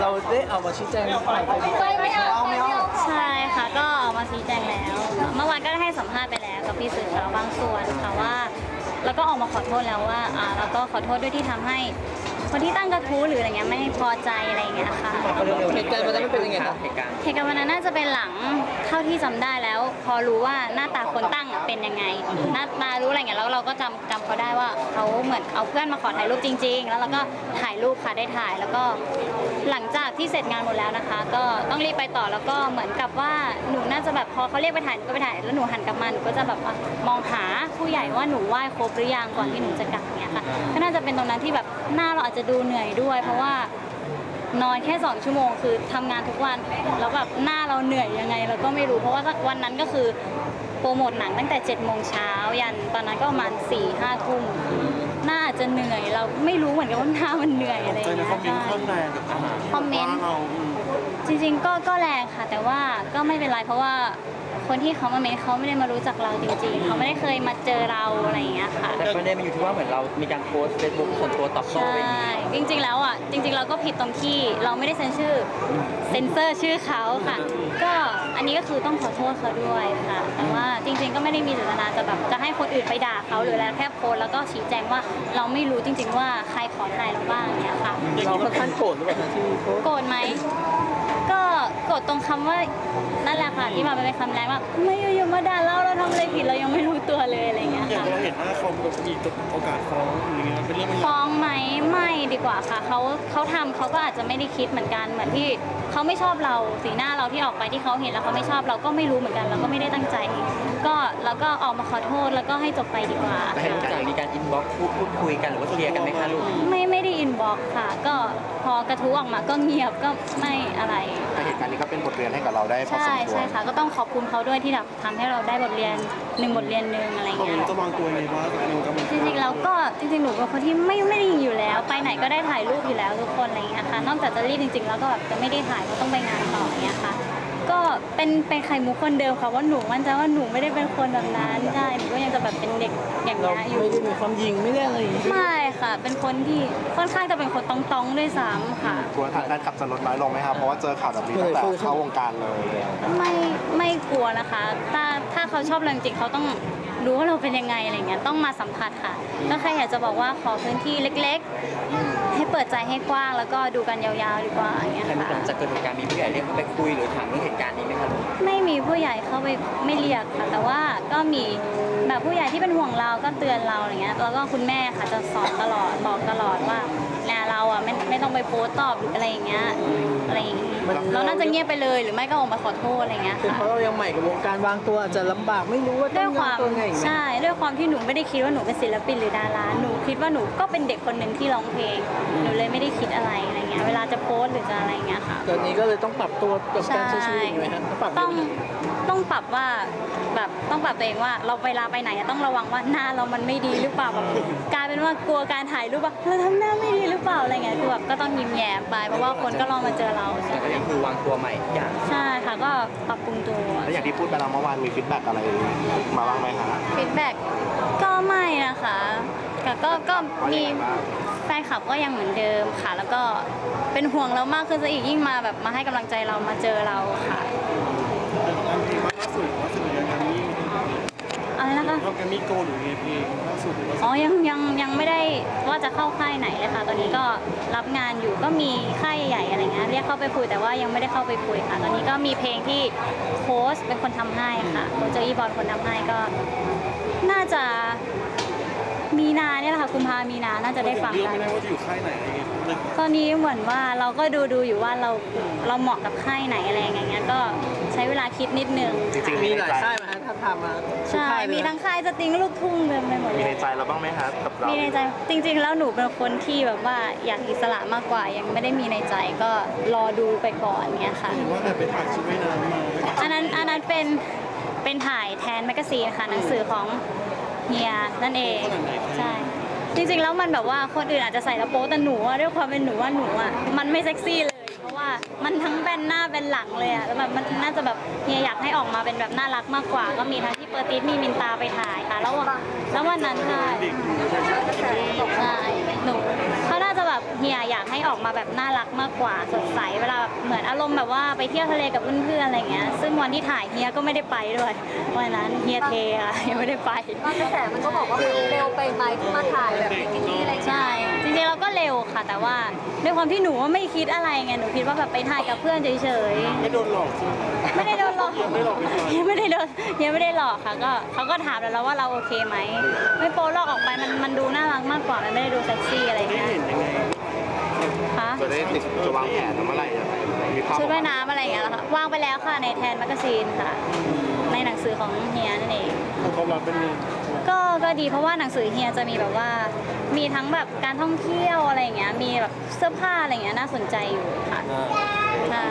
เราได้เอามาชี้แจงไปดีไม่เอาไม่เอาใช่ค่ะก็ออกมาชี้แจงแล้ว เมื่อวานก็ได้ให้สัมภาษณ์ไปแล้วกับพี่สื่อข่าวบางส่วนค่ะว่า แล้วก็ออกมาขอโทษแล้วว่าอ่าแล้วก็ขอโทษด้วยที่ทำให้ คนที่ตั้งกระทู้หรืออะไรเงี้ยไม่พอใจอะไรเงี้ยค่ะเหตุการณ์วันนั้นมันเป็นยังไงครับเหตุการณ์เหตุการณ์วันนั้นน่าจะเป็นหลังเท่าที่จำได้แล้ว พอรู้ว่าหน้าตาคนตั้งเป็นยังไง หน้าตารู้อะไรเงี้ยแล้วเราก็จำจำเขาได้ว่าเขาเหมือนเอาเพื่อนมาขอถ่ายรูปจริง ๆ แล้วเราก็ถ่ายรูปค่ะได้ถ่ายแล้วก็หลังจากที่เสร็จงานหมดแล้วนะคะ ก็ต้องรีบไปต่อแล้วก็เหมือนกับว่าหนูน่าจะแบบพอเขาเรียกไปถ่ายหนูก็ไปถ่ายแล้วหนูหันกลับมาหนูก็จะแบบมองหาผู้ใหญ่ว่าหนูไหว้ครบหรือยังก่อนที่หนูจะกลับเนี้ยค่ะก็น่าจะเป็นตรงนั้นที่แบบหน้าเราจจะดูเหนื่อยด้วย เพราะว่านอนแค่2ชั่วโมงคือทำงานทุกวันแล้วแบบหน้าเราเหนื่อยยังไง เราก็ไม่รู้เพราะว่าวันนั้นก็คือโปรโมทหนังตั้งแต่7จ็ดโมงเช้ายันตอนนั้นก็ประมาณ4ี่ห้าทุ่มหน้าอาจจะเหนื่อย เราไม่รู้เหมือนกันว่าหน้ามันเหนื่อยอะไรอย่างเจอในเงี้ยคอมเมนต์ใช่ ข้างแรงกับคำที่คอมเมนต์ ว่าเราอืมจริงๆก็ก็แรงค่ะ แต่ว่าก็ไม่เป็นไรเพราะว่า คนที่เขามาเมนเขาไม่ได้มารู้จักเราจริงๆ เขาไม่ได้เคยมาเจอเราอะไรอย่างเงี้ยค่ะ แต่ประเด็นมันอยู่ที่ว่าเหมือนเรามีการโพสต์เฟซบุ๊กส่วนตัวตอบโต้ใช่ ไปอย่างนี้จริงๆ แล้วอะ จริงๆ เราก็ผิดตรงที่เราไม่ได้เซ็นชื่อ เซ็นเซอร์ชื่อเขาค่ะ ก็อันนี้ก็คือต้องขอโทษเขาด้วยค่ะ แต่ว่าจริงๆ ก็ไม่ได้มีเจตนาจะแบบจะให้คนอื่นไปด่าเขาหรืออะไรแค่โพสต์แล้วก็ชี้แจงว่าเราไม่รู้จริง ๆ ว่าใครขอถ่ายเราบ้างเนี่ยค่ะ เราค่อนข้างโกรธหรือเปล่าครับที่โพสต์โกรธไหม ก็โกรธตรงคำว่านั่นแหละค่ะที่มาเป็นคำแรงว่าไม่อยู่ๆมาด่าเราเราทำอะไรผิดเรายังไม่รู้ตัวเลยอะไรอย่างเงี้ยอย่างค่ะ เราเห็นหน้าเขาแบบมีโอกาสฟ้องอย่างเงี้ยเป็นเรื่องไม่ยากฟ้องไหมไม่ดีกว่าค่ะเขาเขาทำเขาก็อาจจะไม่ได้คิดเหมือนกันเหมือนที่ เขาไม่ชอบเราสีหน้าเราที่ออกไปที่เขาเห็นแล้วเขาไม่ชอบเราก็ไม่รู้เหมือนกันเราก็ไม่ได้ตั้งใจ ก็แล้วก็ออกมาขอโทษแล้วก็ให้จบไปดีกว่าแต่เหตุการณ์มีการอินบ็อกซ์พูดพูดคุยกันหรือว่าเคลียร์กันไหมคะลูกไม่ไม่ได้อินบ็อกค่ะ ก็พอกระทู้ออกมาก็เงียบก็ไม่อะไร แต่เหตุการณ์นี้ก็เป็นบทเรียนให้กับเราได้พอสใช่มควใช่รค่ะ ก็ต้องขอบคุณเขาด้วยที่แบบทำให้เราได้บทเรียนหนึ่งบทเรียนหนึ่งอะไรคอมเมเงี้นยต์จะวางตัวยังไงบ้างกับหนึ่งกับมันจริงๆแล้ว ก็จริงๆหนูเป็นคนที่ไม่ไม่ได้ยิงอยู่แล้ว ไปไหนก็ได้ถ่ายรูปอยู่แล้วทุกคนอะไรเงี้ยค่ะนอกจากจะรีบจริง ๆ แล้วก็แบบจะไม่ได้ถ่ายเพราะต้องไปงานต่ออย่างเงี้ยค่ะ ก็เป็นเป็นไข่มุกคนเดิมค่ะว่าหนูมั่นใจว่าหนูไม่ได้เป็นคนแบบนั้นใช่หนูก็ยังจะแบบเป็นเด็กอย่างเราเงี้ยอยู่ ไม่ได้มีความยิงไม่ได้อะไรอย่างงี้ไม่ค่ะ เป็นคนที่ค่อนข้างจะเป็นคนตองๆด้วยซ้ำค่ะ กลัวทางการขับจะลดน้อยลงไหมครับเพราะว่าเจอข่าวแบบนี้ตั้งแต่เข้าวงการเลยไม่ไม่กลัวนะคะ ถ้าถ้าเขาชอบเราจริงๆเขาต้องรู้ว่าเราเป็นยังไงอะไรเงี้ยต้องมาสัมผัสค่ะ ก็แค่อยากจะบอกว่าขอพื้นที่เล็กๆให้ เปิดใจให้กว้างแล้วก็ดูกันยาวๆดีกว่าอย่างเงี้ยแต่หลัค่ะงจากเกิดเหตุการณ์มีผู้ใหญ่เรียกเข้าไปคุยหรือถามเรื่องเหตุการณ์นี้ไหมคะลูกไม่มีผู้ใหญ่เข้าไปไม่เรียกค่ะแต่ว่าก็มีแบบผู้ใหญ่ที่เป็นห่วงเราก็เตือนเราอะไรเงี้ยแล้วก็คุณแม่ค่ะจะสอนตลอดบอกตลอดว่าเนี่ยเราอะไม่ไม่ต้องไปโพสต์ตอบหรืออะไรอย่างเงี้ยอะไรอย่างงี้เราน่าจะเงียบไปเลยหรือไม่ก็ออกมาขอโทษอะไรเงี้ยเป็นค่ะ เพราะเรายังใหม่กับวงการวางตัวอาจจะลำบากไม่รู้ว่าด้ต้วอยงความตัวไงอย่างเงี้ยใช่ด้วยความที่หนูไม่ได้คิดว่าหนูเป็นศิลปินหรือดาราหนูคิดว่าหนูก็เป็นเด็กคนหนึ่งที่ร้องเพลงหนูเลยไม่ได้คิดอะไรอะไรเงี้ยเวลาจะโพสต์หรือจะอะไรเงี้ยค่ะ ตอนนี้ก็เลยต้องปรับตัวกับการใช้ชีวิตอยู่ไหมฮะต้องปรับต้องยังไงต้องปรับว่าแบบต้องปรับตัวเองว่าเราเวลาไปไหนอะต้องระวังว่าหน้าเรามันไม่ดีหรือเปล่าแบบกลายเป็นว่ากลัวการถ่ายรูปว่าเราทำหน้าไม่ดีหรือเปล่าอะไรเงี้ยคือแบบก็ต้องยิ้มแย้มไปเพราะว่าคนก็ลองมาเจอเราแต่ก็ยังคือวางตัวใหม่ทุกอย่าง ใช่ค่ะก็ปรับปรุงตัว แล้วอย่างที่พูดไปแล้วเมื่อวานมีฟีดแบ็กอะไรมาบ้างไหมคะฟีดแบ็กก็ไม่นะคะแต่ก็ก็มีแฟนคลับก็ยังเหมือนเดิมค่ะ แล้วก็เป็นห่วงเรามากขึ้นซะอีกยิ่งมาแบบมาให้กำลังใจเรามาเจอเราค่ะแต่ของอันเพลงล่าสุดล่าสุดอย่างการมีอะไรนะคะเราการมีโกหรือไงเพลงล่าสุดหรือว่าอ๋อยังยังยังไม่ได้ว่าจะเข้าค่ายไหนเลยค่ะ ตอนนี้ก็รับงานอยู่ก็มีค่ายใหญ่อะไรเงี้ยเรียกเข้าไปคุยแต่ว่ายังไม่ได้เข้าไปคุยค่ะ ตอนนี้ก็มีเพลงที่โค้ชเป็นคนทำให้ค่ะโค้ชเจออีบอลคนทำให้ก็ น่าจะ มีนาเนี่ยแหละค่ะกุมภามีนาน่าจะได้ฟังเลือกกัน ไม่ได้ว่าจะอยู่ค่ายไหนอะไรเงี้ยเลยตอนนี้เหมือนว่าเราก็ดูดูอยู่ว่าเราเราเหมาะกับค่ายไหนอะไรอย่างเงี้ยก็ใช้เวลาคิดนิดนึงจริงค่ะๆมีหลายค่ายมาฮะถ้าทำมาทุกใช่ค่ายเลยมีนะทั้งค่ายสตริงลูกทุ่งเต็มไปหมดเลมียในใจเราบ้างไหมครับกับเรามีในใจจริง ๆ แล้วหนูเป็นคนที่แบบว่าอยากอิสระมากกว่า ยังไม่ได้มีในใจก็รอดูไปก่อนเงี้ยค่ะ เห็นว่าแอบไปถ่ายชุดว่ายน้ำมาอันนั้นอันนั้นเป็นเป็นถ่ายแทนแมกกาซีนค่ะหนังสือของ เฮียนั่นเองใช่จริงๆแล้วมันแบบว่าคนอื่นอาจจะใส่แล้วโป๊แต่หนูอะด้วยความเป็นหนูว่าหนูอะมันไม่เซ็กซี่เลย เพราะว่ามันทั้งแบนหน้าแบนหลังเลยอะแล้วแบบมันน่าจะแบบเฮียอยากให้ออกมาเป็นแบบน่ารักมากกว่า ก็มีทั้งที่เปอร์ติสมีมินตาไปถ่ายค่ะ แล้ววันแล้ววันนั้นใช่เด็กใช่หนู เขาน่าจะแบบแบบเฮียอยากให้ออกมาแบบน่ารักมากกว่าสดใสเวลาแบบเหมือนอารมณ์แบบว่าไปเที่ยวทะเลกับเพื่อนๆอะไรเงี้ยซึ่งวันที่ถ่ายเฮียก็ไม่ได้ไปด้วยวันนั้นเฮียเทอะยังไม่ได้ไปบางกระแสมันก็บอกว่ามันเร็วไปไหมที่มาถ่ายแบบบิกินี่อะไรอย่างเงี้ยใช่จริงๆเราก็เร็วค่ะ แต่ว่าด้วยความที่หนูว่าไม่คิดอะไรไงหนูคิดว่าแบบไปถ่ายกับเพื่อนเฉยๆไม่โดนหลอกใช่ไหมไม่ได้โดนหลอกยังไม่หลอกไม่หลอกยังไม่ได้โดนยังไม่ได้หลอกค่ะก็เขาก็ถามเราแล้วว่าเราโอเคไหมไม่โป๊หลอกออกไปมันมันดูน่ารักมากกว่ามันไม่ได้ดูเซ็กซี่อะไรได้เงี้ยเห็นยังไง ค่ะจะได้ติดจะวางแผนเมื่อไหร่ยังไงมีภาพชุดว่ายน้ำอะไรอย่างเงี้ยเหรอค่ะวางไปแล้วค่ะในแทนแมกกาซีนค่ะ ในหนังสือของเฮียนั่นเองความรักเป็นไงก็ก็ดีเพราะว่าหนังสือเฮียจะมีแบบว่า มีทั้งแบบการท่องเที่ยวอะไรอย่างเงี้ยมีแบบเสื้อผ้าอะไรอย่างเงี้ยน่าสนใจอยู่ค่ะใช่